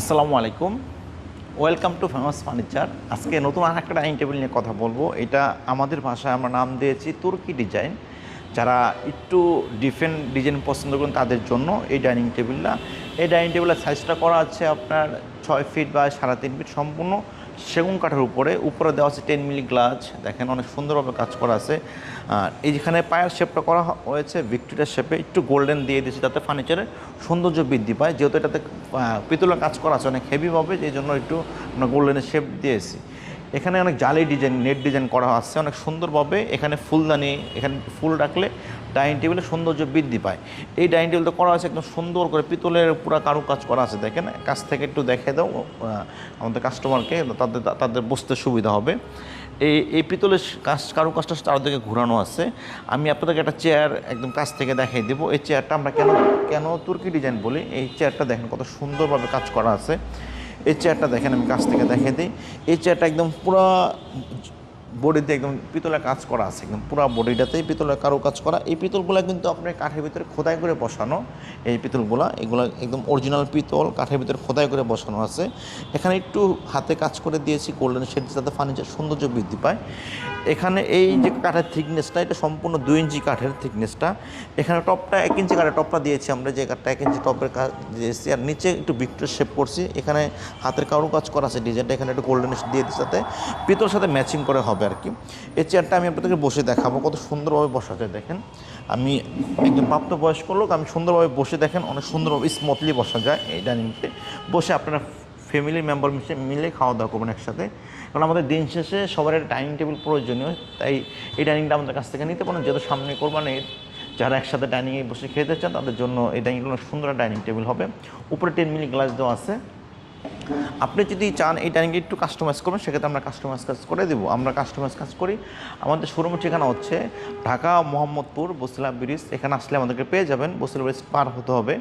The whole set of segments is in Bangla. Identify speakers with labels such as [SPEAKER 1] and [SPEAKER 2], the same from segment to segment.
[SPEAKER 1] আসসালামু আলাইকুম। ওয়েলকাম টু ফেমাস ফার্নিচার আজকে নতুন আর একটা ডাইনিং টেবিল নিয়ে কথা বলব। এটা আমাদের ভাষায় আমরা নাম দিয়েছি তুর্কি ডিজাইন। যারা একটু ডিফারেন্ট ডিজাইন পছন্দ করেন তাদের জন্য এই ডাইনিং টেবিলটা এই ডাইনিং টেবিলের সাইজটা করা আছে আপনার ছয় ফিট বা সাড়ে তিন ফিট সম্পূর্ণ। সেগুন কাঠের উপরে। উপরে দেওয়া আছে টেন মিলি গ্লাস দেখেন অনেক সুন্দরভাবে কাজ করা আছে। আর এই যেখানে পায়ের শেপটা করা হয়েছে ভিক্টোরিয়ার শেপে একটু গোল্ডেন দিয়ে দিয়েছে যাতে ফার্নিচারের সৌন্দর্য বৃদ্ধি পায়। যেহেতু এটাতে পিতলের কাজ করা আছে অনেক হেভিভাবে এই জন্য একটু আমরা গোল্ডেনের শেপ দিয়েছি। এখানে অনেক জালি ডিজাইন, নেট ডিজাইন করা আছে, অনেক সুন্দরভাবে এখানে ফুলদানি, এখানে ফুল রাখলে ডাইনিং টেবিলের সৌন্দর্য বৃদ্ধি পায়। এই ডাইনিং টেবিল তো করা আছে একদম সুন্দর করে, পিতলের পুরা কারু কাজ করা আছে, দেখেন। কাছ থেকে একটু দেখে দাও আমাদের কাস্টমারকে, তাদের তাদের বসতে সুবিধা হবে। এই এই পিতলের কাজ কারু কাজটা চারদিকে ঘোরানো আছে। আমি আপনাদেরকে একটা চেয়ার একদম কাছ থেকে দেখিয়ে দেবো। এই চেয়ারটা আমরা কেন কেন তুর্কি ডিজাইন বলি? এই চেয়ারটা দেখেন কত সুন্দরভাবে কাজ করা আছে। এই চেয়ারটা দেখেন আমি কাছ থেকে দেখে দিই। এই চেয়ারটা একদম পুরো বডিতে একদম পিতলের কাজ করা আছে, একদম পুরো বডিটাতেই পিতলের কারও কাজ করা। এই পিতলগুলো কিন্তু আপনার কাঠের ভিতরে খোদাই করে বসানো, এই পিতলগুলো, এগুলো একদম অরিজিনাল পিতল, কাঠের ভিতরে খোদাই করে বসানো আছে। এখানে একটু হাতে কাজ করে দিয়েছি গোল্ডেন শেড যাতে ফার্নিচার সৌন্দর্য বৃদ্ধি পায়। এখানে এই যে কাঠের থিকনেসটা এটা সম্পূর্ণ দুই ইঞ্চি কাঠের থিকনেসটা এখানে টপটা এক ইঞ্চি কাঠের, টপটা দিয়েছি আমরা, যে কাঠটা এক ইঞ্চি টপের কাজ দিয়েছি। আর নিচে একটু ভিক্টর শেপ করছি, এখানে হাতের কারও কাজ করা আছে ডিজাইনটা এখানে একটু গোল্ডেন দিয়ে দিচ্ছি যাতে পিতলের সাথে ম্যাচিং করে হবে। আর কি। এই চেয়ারটা আমি আপনাদেরকে বসে দেখাবো, কত সুন্দরভাবে বসা যায় দেখেন। আমি একজন প্রাপ্তবয়স্ক লোক, আমি সুন্দরভাবে বসে দেখেন, অনেক সুন্দরভাবে স্মুথলি বসা যায় এই ডাইনিংতে বসে আপনারা ফ্যামিলি মেম্বার মিশে মিলে খাওয়া দাওয়া করবেন একসাথে। কারণ আমাদের দিন শেষে সবার একটা ডাইনিং টেবিল প্রয়োজনীয়, তাই এই ডাইনিংটা আমাদের কাছ থেকে নিতে পারেন। যেহেতু সামনে করবেন যারা একসাথে ডাইনিংয়ে বসে খেতে চান, তাদের জন্য এই ডাইনিংটা অনেক সুন্দর ডাইনিং টেবিল হবে। উপরে টেন মিলি গ্লাস দেওয়া আছে। আপনি যদি চান এই ডাইনিংটা একটু কাস্টমাইজ করবেন, সেক্ষেত্রে আমরা কাস্টমাইজ কাজ করে দেবো। আমরা কাস্টমাইজ কাজ করি। আমাদের শোরুমের ঠিকানা হচ্ছে ঢাকা মোহাম্মদপুর বসিলা ব্রিজ। এখানে আসলে আমাদেরকে পেয়ে যাবেন। বসিলা ব্রিজ পার হতে হবে।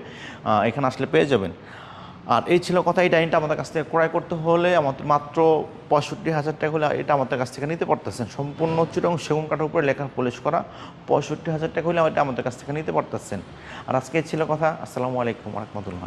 [SPEAKER 1] এখানে আসলে পেয়ে যাবেন। আর এই ছিল কথা, এই ডাইনিংটা আমাদের কাছ থেকে ক্রয় করতে হলে আমাদের মাত্র পঁয়ষট্টি হাজার টাকা হলে এটা আমাদের কাছ থেকে নিতে পারতেছেন। সম্পূর্ণ চিরং সেগুন কাঠের উপরে লেখা পলিশ করা পঁয়ষট্টি হাজার টাকা হলে এটা আমাদের কাছ থেকে নিতে পারতেছেন। আর আজকে ছিল কথা। আসসালামু আলাইকুম রহমতুল্লাহ।